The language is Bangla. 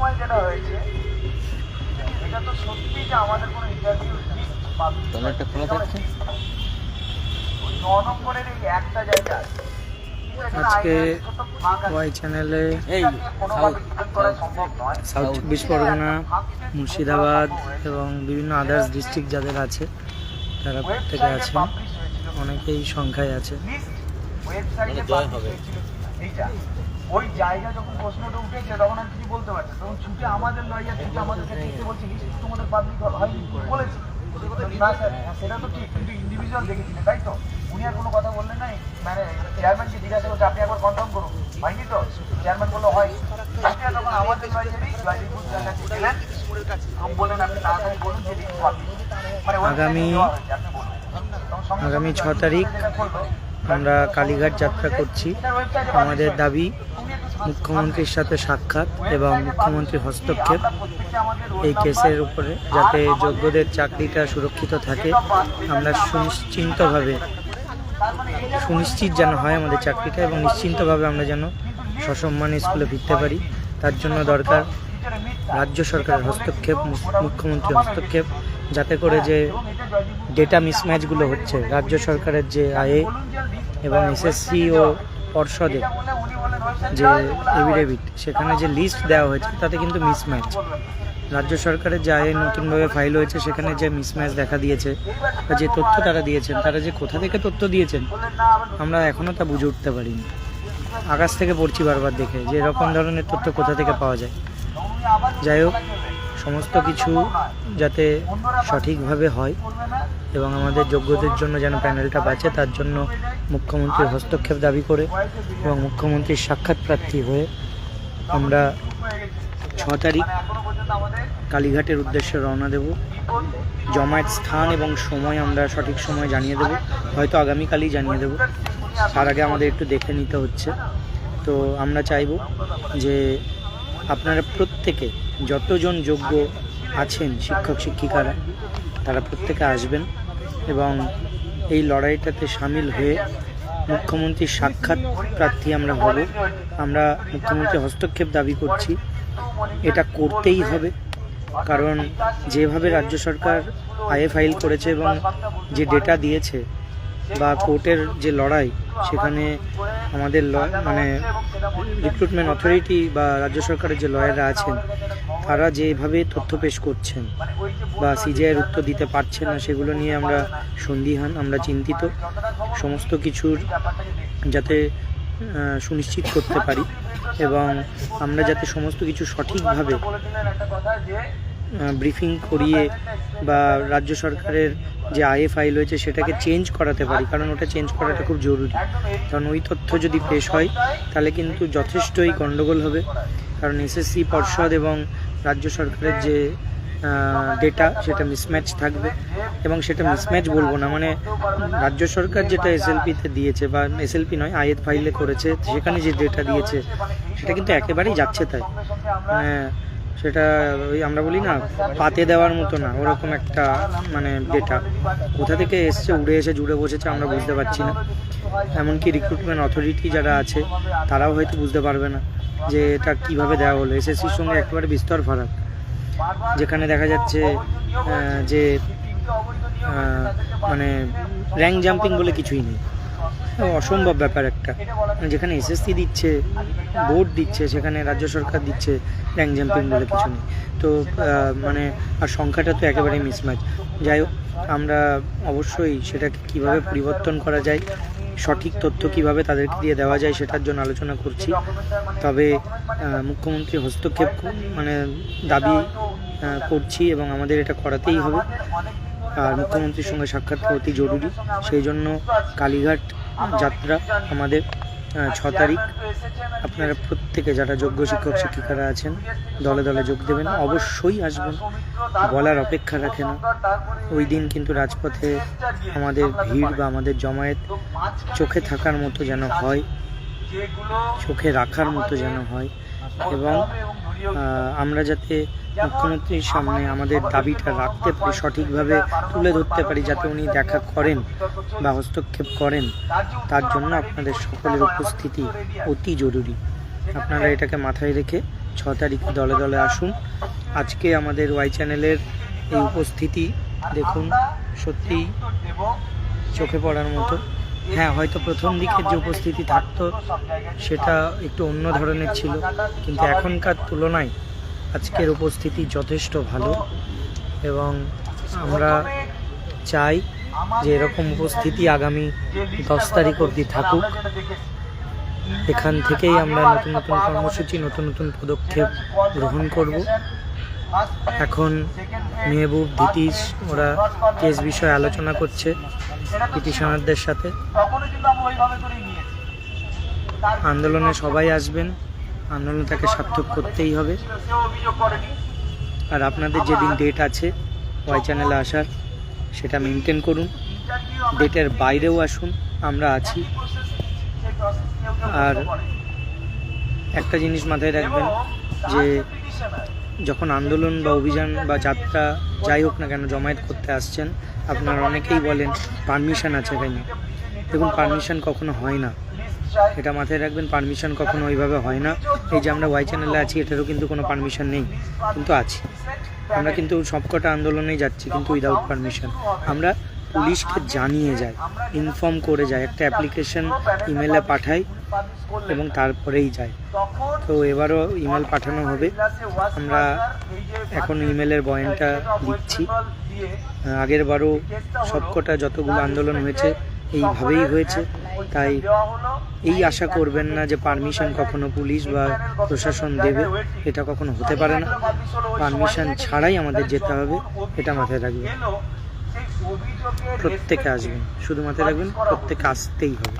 সময় যেটা হয়েছে এটা তো সত্যি যে আমাদের কোনো ইন্টারভিউ টয়লেটটা ওই ন নম্বরের এই একটা জায়গা আজকে আছে, ওয়াই চ্যানেলে এই সাউথ চব্বিশ পরগনা মুর্শিদাবাদ এবং বিভিন্ন আদার্স ডিস্ট্রিক্ট যাদের আছে তারা প্রত্যেকে আছেন। অনেকেই সংখ্যায় আছে। ওই জায়গা যখন প্রশ্নটা উঠেছে তখন আমি কিছু বলতে পারছি। তখন ছুটে আমাদের লয়ার ছুটে আমাদেরকে লিখতে বলছে লিস্ট তোমাদের পাবলিক হয়নি বলেছি। না স্যার হ্যাঁ, সেটা তো ঠিক কিন্তু ইন্ডিভিজুয়াল দেখেছিলেন তাই তো? উনি আর কোনো কথা বললেন নাই। মানে চেয়ারম্যানকে জিজ্ঞাসা করছে আপনি একবার কনফার্ম করুন। হয়নি তো? চেয়ারম্যান বলল হয়। তখন আমাদের জয়দীপুর বললেন আপনি তাড়াতাড়ি বলুন যে লিস্ট পাবলিক মানে আগামী- আগামী ছ তারিখ আমরা কালীঘাট যাত্রা করছি। আমাদের দাবি, মুখ্যমন্ত্রীর সাথে সাক্ষাৎ এবং মুখ্যমন্ত্রীর হস্তক্ষেপ এই কেসের উপরে, যাতে যোগ্যদের চাকরিটা সুরক্ষিত থাকে। আমরা সুনিশ্চিন্তভাবে, সুনিশ্চিত যেন হয় আমাদের চাকরিটা এবং নিশ্চিন্তভাবে আমরা যেন সসম্মানে স্কুলে ফিরতে পারি। তার জন্য দরকার রাজ্য সরকারের হস্তক্ষেপ, মুখ্যমন্ত্রীর হস্তক্ষেপ, যাতে করে যে ডেটা মিসম্যাচগুলো হচ্ছে, রাজ্য সরকারের যে আয়ে এবং এসএসসি ও পর্ষদে এটা বলে উনি বললেন website যে এভিডেভিট সেখানে যে লিস্ট দেওয়া হয়েছে তাতে কিন্তু মিসম্যাচ। রাজ্য সরকারের যা আয়ে নতুনভাবে ফাইল হয়েছে সেখানে যে মিসম্যাচ দেখা দিয়েছে বা যে তথ্য তারা দিয়েছেন তারা যে কোথা থেকে তথ্য দিয়েছেন আমরা এখনও তা বুঝে উঠতে পারিনি। আকাশ থেকে পড়ছি বারবার দেখে যে এরকম ধরনের তথ্য কোথা থেকে পাওয়া যায়? যাই হোক সমস্ত কিছু যাতে সঠিকভাবে হয় এবং আমাদের যোগ্যদের জন্য যেন প্যানেলটা বাঁচে, তার জন্য মুখ্যমন্ত্রীর হস্তক্ষেপ দাবি করে এবং মুখ্যমন্ত্রীর সাক্ষাৎ প্রার্থী হয়ে আমরা ছ তারিখ কালীঘাটের উদ্দেশ্যে রওনা দেব। জমায়েত স্থান এবং সময় আমরা সঠিক সময় জানিয়ে দেব। হয়তো আগামীকালই জানিয়ে দেব। তার আগে আমাদের একটু দেখে নিতে হচ্ছে। তো আমরা চাইব যে আপনারা প্রত্যেকে যতজন যোগ্য আছেন শিক্ষক, শিক্ষিকারা, তারা প্রত্যেকে আসবেন এবং এই লড়াইটাতে সামিল হয়ে মুখ্যমন্ত্রীর সাক্ষাৎ প্রার্থী আমরা হব। আমরা মুখ্যমন্ত্রীর হস্তক্ষেপ দাবি করছি। এটা করতেই হবে, কারণ যেভাবে রাজ্য সরকার আয়ে ফাইল করেছে এবং যে ডেটা দিয়েছে বা কোর্টের যে লড়াই, সেখানে আমাদের ল- মানে রিক্রুটমেন্ট অথরিটি বা রাজ্য সরকারের যে লয়াররা আছেন, তারা যেভাবে তথ্য পেশ করছেন বা সিজিআইয়ের উত্তর দিতে পারছেন না, সেগুলো নিয়ে আমরা সন্দিহান, আমরা চিন্তিত। সমস্ত কিছুর যাতে সুনিশ্চিত করতে পারি এবং আমরা যাতে সমস্ত কিছু সঠিকভাবে ব্রিফিং করিয়ে বা রাজ্য সরকারের যে আয়ে ফাইল হয়েছে সেটাকে চেঞ্জ করাতে পারি কারণ ওটা চেঞ্জ করাটা খুব জরুরি। কারণ ওই তথ্য যদি পেশ হয় তাহলে কিন্তু যথেষ্টই গণ্ডগোল হবে। কারণ এসএসসি পর্ষদ এবং রাজ্য সরকারের যে ডেটা সেটা মিসম্যাচ থাকবে। এবং সেটা মিসম্যাচ বলব না মানে রাজ্য সরকার যেটা এসএলপিতে দিয়েছে বা এসএলপি নয় আয়ের ফাইলে করেছে সেখানে যে ডেটা দিয়েছে সেটা কিন্তু একেবারেই যাচ্ছে তাই। মানে সেটা ওই আমরা বলি না, পাতে দেওয়ার মতো না, ওরকম একটা মানে ডেটা কোথা থেকে এসছে, উড়ে এসে, জুড়ে বসেছে আমরা বুঝতে পারছি না। এমনকি রিক্রুটমেন্ট অথরিটি যারা আছে, তারাও হয়তো বুঝতে পারবে না যে এটা কীভাবে দেওয়া হলো। এসএসসির সঙ্গে একেবারে বিস্তর ফারাক। যেখানে দেখা যাচ্ছে যে মানে র্যাঙ্ক জাম্পিং বলে কিছুই নেই। অসম্ভব ব্যাপার একটা। যেখানে এসএসসি দিচ্ছে বোর্ড দিচ্ছে, সেখানে রাজ্য সরকার দিচ্ছে র্যাঙ্ক জাম্পিং বলে কিছু নেই। তো মানে আর সংখ্যাটা তো একেবারেই মিসম্যাচ যাই হোক, আমরা অবশ্যই সেটাকে কীভাবে পরিবর্তন করা যায়, সঠিক তথ্য কীভাবে তাদেরকে দিয়ে দেওয়া যায়, সেটার জন্য আলোচনা করছি। তবে মুখ্যমন্ত্রী হস্তক্ষেপ মানে দাবি করছি এবং আমাদের এটা করাতেই হবে। আর মুখ্যমন্ত্রীর সঙ্গে সাক্ষাৎ অতি জরুরি। সেই জন্য কালীঘাট যাত্রা আমাদের ছ তারিখ। আপনারা প্রত্যেকে যারা যোগ্য শিক্ষক, শিক্ষিকারা আছেন, দলে দলে যোগ দেবেন। অবশ্যই আসবেন। বলার অপেক্ষা রাখে না। ওই দিন কিন্তু রাজপথে আমাদের ভিড় বা আমাদের জমায়েত চোখে থাকার মতো যেন হয়, চোখে রাখার মতো যেন হয় এবং আমরা যাতে মুখ্যমন্ত্রীর সামনে আমাদের দাবিটা রাখতে পারি, সঠিকভাবে তুলে ধরতে পারি, যাতে উনি দেখা করেন বা হস্তক্ষেপ করেন, তার জন্য আপনাদের সকলের উপস্থিতি অতি জরুরি। আপনারা এটাকে মাথায় রেখে ছ তারিখে দলে দলে আসুন। আজকে আমাদের ওয়াই চ্যানেলের এই উপস্থিতি দেখুন, সত্যিই চোখে পড়ার মতো। হ্যাঁ হয়তো প্রথম দিকের যে উপস্থিতি থাকতো, সেটা একটু অন্য ধরনের ছিল। কিন্তু এখনকার তুলনায় আজকের উপস্থিতি যথেষ্ট ভালো এবং আমরা চাই যে এরকম উপস্থিতি আগামী দশ তারিখ অবধি থাকুক। এখান থেকেই আমরা নতুন নতুন কর্মসূচি, নতুন নতুন পদক্ষেপ গ্রহণ করব। এখন মেহবুব দিতিশ ওরা কেস বিষয়ে আলোচনা করছে পিটিশনারদের সাথে। আন্দোলনে সবাই আসবেন। আন্দোলন তাকে সার্থক করতেই হবে। আর আপনাদের যেদিন ডেট আছে ওয়াই চ্যানেলে আসার, সেটা মেনটেন করুন। ডেটের বাইরেও আসুন, আমরা আছি। আর একটা জিনিস মাথায় রাখবেন, যে যখন আন্দোলন বা অভিযান বা যাত্রা যাই হোক না কেন জমায়েত করতে আসছেন, আপনারা অনেকেই বলেন পারমিশন আছে কেন দেখুন পারমিশন কখনো হয় না। এটা মাথায় রাখবেন পারমিশন কখনো ওইভাবে হয় না। এই যে আমরা ওয়াই চ্যানেলে আছি, এটারও কিন্তু কোনো পারমিশন নেই, কিন্তু আছি। আমরা কিন্তু সবকটা আন্দোলনেই যাচ্ছি, কিন্তু উইদাউট পারমিশন আমরা পুলিশকে জানিয়ে যাই ইনফর্ম করে যাই একটা অ্যাপ্লিকেশন ইমেলে publish এবং তারপরেই যায়। তো এবারও ইমেল পাঠানো হবে। আমরা এখন ইমেলের বয়ানটা দিচ্ছি আগের বারও সবকটা যতগুলো আন্দোলন হয়েছে, এইভাবেই হয়েছে। তাই এই আশা করবেন না যে পারমিশন কখনো পুলিশ বা প্রশাসন দেবে। এটা কখনো হতে পারে না। পারমিশন ছাড়াই আমাদের যেতে হবে, এটা মাথায় অভিযোগের প্রত্যেকে আসবেন শুধুমাত্র রাখবেন প্রত্যেকে আসতেই হবে।